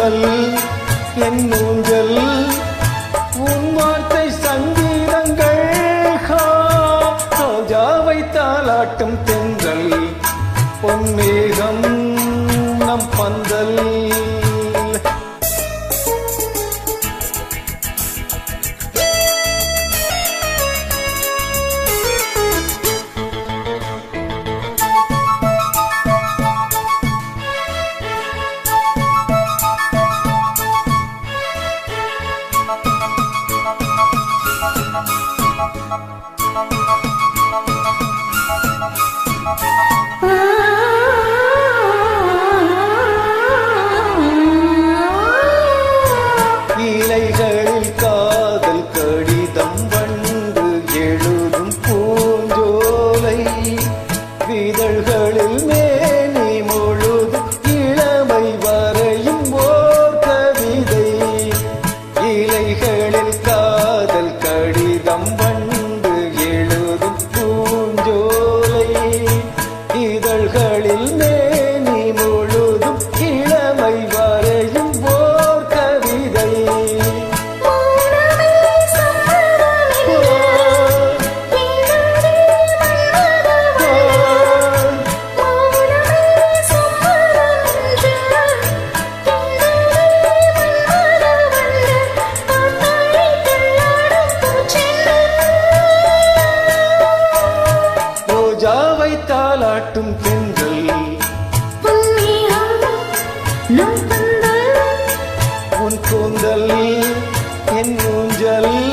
ஊஞ்சல் என் ஊஞ்சல் உன் வார்த்தை சங்கீதங்கள். ராஜாவை தாலாட்டும் தென்றல். பொன்மேகம் நம் பந்தல். 啊。காட்டும் தென்றல் உன் கூந்தல் என் ஊஞ்சல்.